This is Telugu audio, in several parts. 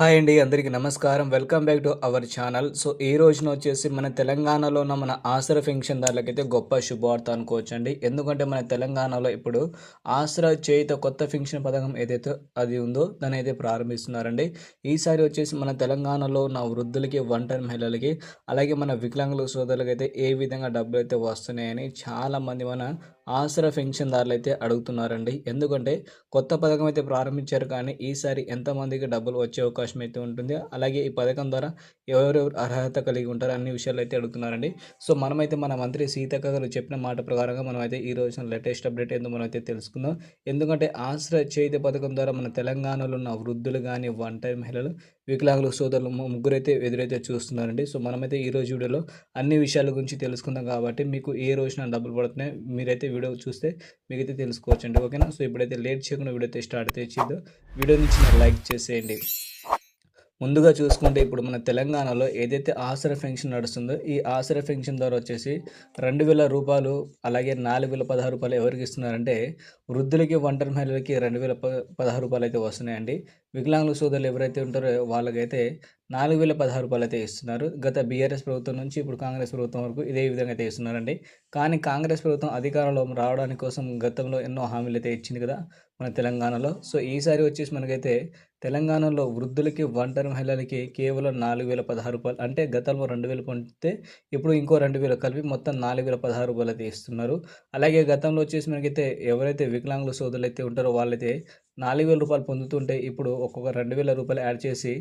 హాయ్ అండి అందరికీ నమస్కారం. Welcome back to our channel. So ఈ రోజున వచ్చేసి మన తెలంగాణలో ఉన్న మన ఆసరా పెన్షన్దారులకైతే గొప్ప శుభవార్త అనుకోవచ్చు అండి ఎందుకంటే మన తెలంగాణలో ఇప్పుడు ఆసరా చేయిత కొత్త పెన్షన్ పథకం ఏదైతే అది ఉందో దాన్ని అయితే ప్రారంభిస్తున్నారండి. ఈసారి వచ్చేసి మన తెలంగాణలో ఉన్న వృద్ధులకి వంట మహిళలకి అలాగే మన వికలాంగుల సోదరులకి అయితే ఏ విధంగా డబ్బులు అయితే వస్తున్నాయని చాలామంది మన ఆసరా పెన్షన్దారులు అయితే అడుగుతున్నారండి. ఎందుకంటే కొత్త పథకం అయితే ప్రారంభించారు కానీ ఈసారి ఎంతమందికి డబ్బులు వచ్చే అవకాశం అయితే ఉంటుంది. అలాగే ఈ పథకం ద్వారా ఎవరెవరు అర్హత కలిగి ఉంటారు అన్ని విషయాలు అయితే అడుగుతున్నారండి. సో మనమైతే మన మంత్రి సీతక్క గారు చెప్పిన మాట ప్రకారంగా మనం అయితే ఈ రోజున లేటెస్ట్ అప్డేట్ ఏందో మనం అయితే తెలుసుకుందాం. ఎందుకంటే ఆశ్రయ చేతి పథకం ద్వారా మన తెలంగాణలో ఉన్న వృద్ధులు కానీ ఒంటరి మహిళలు వికలాంగుల సోదరులు ముగ్గురు అయితే ఎదురైతే చూస్తున్నారండి. సో మనమైతే ఈ రోజు వీడియోలో అన్ని విషయాల గురించి తెలుసుకుందాం కాబట్టి మీకు ఏ రోజున డబ్బులు పడుతున్నాయి మీరైతే వీడియో చూస్తే మీకైతే తెలుసుకోవచ్చండి. ఓకేనా? సో ఇప్పుడైతే లేట్ చేయకుండా వీడియో అయితే స్టార్ట్ చేద్దాం. వీడియో నుంచి లైక్ చేసేయండి. ముందుగా చూసుకుంటే ఇప్పుడు మన తెలంగాణలో ఏదైతే ఆసర పెన్షన్ నడుస్తుందో ఈ ఆసర పెన్షన్ ద్వారా వచ్చేసి రెండు వేల రూపాయలు అలాగే నాలుగు వేల పదహారు రూపాయలు ఎవరికి ఇస్తున్నారంటే వృద్ధులకి ఒంటరి మహిళలకి రెండు వేల పదహారు రూపాయలు అయితే వస్తున్నాయండి. వికలాంగుల సోదరులు ఎవరైతే ఉంటారో వాళ్ళకైతే నాలుగు వేల పదహారు రూపాయలు అయితే ఇస్తున్నారు. గత బీఆర్ఎస్ ప్రభుత్వం నుంచి ఇప్పుడు కాంగ్రెస్ ప్రభుత్వం వరకు ఇదే విధంగా అయితే ఇస్తున్నారండి. కానీ కాంగ్రెస్ ప్రభుత్వం అధికారంలో రావడానికి కోసం గతంలో ఎన్నో హామీలు అయితే ఇచ్చింది కదా మన తెలంగాణలో. సో ఈసారి వచ్చేసి మనకైతే తెలంగాణలో వృద్ధులకి ఒంటరి మహిళలకి కేవలం నాలుగు వేల పదహారు రూపాయలు అంటే గతంలో రెండు వేలు పొందితే ఇప్పుడు ఇంకో రెండు వేలు కలిపి మొత్తం నాలుగు వేల పదహారు రూపాయలు అయితే ఇస్తున్నారు. అలాగే గతంలో వచ్చేసి మనకైతే ఎవరైతే వికలాంగుల సోదరులు అయితే ఉంటారో వాళ్ళైతే నాలుగు వేల రూపాయలు పొందుతుంటే ఇప్పుడు ఒక్కొక్క రెండు వేల రూపాయలు యాడ్ చేసి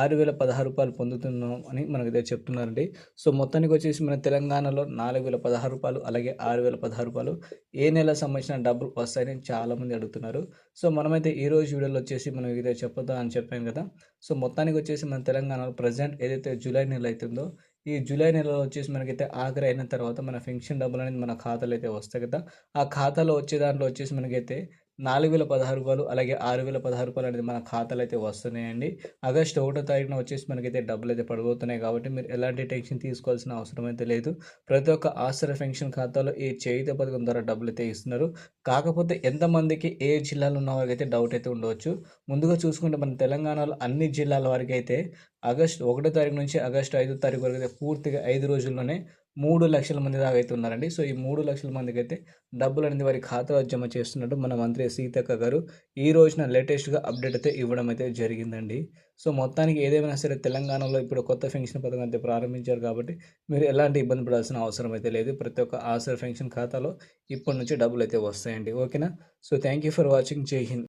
ఆరు వేల పదహారు రూపాయలు పొందుతున్నాం అని మనకి చెప్తున్నారండి. సో మొత్తానికి వచ్చేసి మన తెలంగాణలో నాలుగు వేల పదహారు రూపాయలు అలాగే ఆరు వేల పదహారు రూపాయలు. ఏ నెల సంబంధించిన డబ్బులు వస్తాయని చాలామంది అడుగుతున్నారు. సో మనమైతే ఈ రోజు వీడియోలో వచ్చేసి మనం ఇదే చెప్పొద్దా అని చెప్పాం కదా. సో మొత్తానికి వచ్చేసి మన తెలంగాణలో ప్రజెంట్ ఏదైతే జూలై నెల అవుతుందో ఈ జూలై నెలలో వచ్చేసి మనకైతే ఆఖరి అయిన తర్వాత మన పెన్షన్ డబ్బులు అనేది మన ఖాతాలో అయితే వస్తాయి కదా. ఆ ఖాతాలో వచ్చే దాంట్లో వచ్చేసి మనకైతే నాలుగు వేల పదహారు రూపాయలు అలాగే ఆరు వేల పదహారు రూపాయలు అనేది మన ఖాతాలు అయితే వస్తున్నాయండి. ఆగస్ట్ ఒకటో తారీఖున వచ్చేసి మనకైతే డబ్బులు అయితే పడిపోతున్నాయి కాబట్టి మీరు ఎలాంటి టెన్షన్ తీసుకోవాల్సిన అవసరం అయితే లేదు. ప్రతి ఒక్క ఆశ్రయ పెన్షన్ ఖాతాలో ఈ చేయిత పథకం ద్వారా డబ్బులు అయితే ఇస్తున్నారు. కాకపోతే ఎంతమందికి ఏ జిల్లాలో ఉన్న వారికి అయితే డౌట్ అయితే ఉండవచ్చు. ముందుగా చూసుకుంటే మన తెలంగాణలో అన్ని జిల్లాల వారికి అయితే ఆగస్ట్ ఒకటో తారీఖు నుంచి ఆగస్ట్ ఐదో తారీఖు వరకు అయితే పూర్తిగా ఐదు రోజుల్లోనే మూడు లక్షల మంది దాకా అయితే ఉన్నారండి. సో ఈ మూడు లక్షల మందికి అయితే డబ్బులు అనేది వారి ఖాతాలో జమ చేస్తున్నట్టు మన మంత్రి సీతక్క గారు ఈ రోజున లేటెస్ట్గా అప్డేట్ అయితే ఇవ్వడం అయితే జరిగిందండి. సో మొత్తానికి ఏదేమైనా సరే తెలంగాణలో ఇప్పుడు కొత్త పెన్షన్ పథకం అయితే ప్రారంభించారు కాబట్టి మీరు ఎలాంటి ఇబ్బంది పడాల్సిన అవసరం అయితే లేదు. ప్రతి ఒక్క ఆసర్ పెన్షన్ ఖాతాలో ఇప్పటి నుంచి డబ్బులు అయితే వస్తాయండి. ఓకేనా? So thank you for watching. జై హింద్.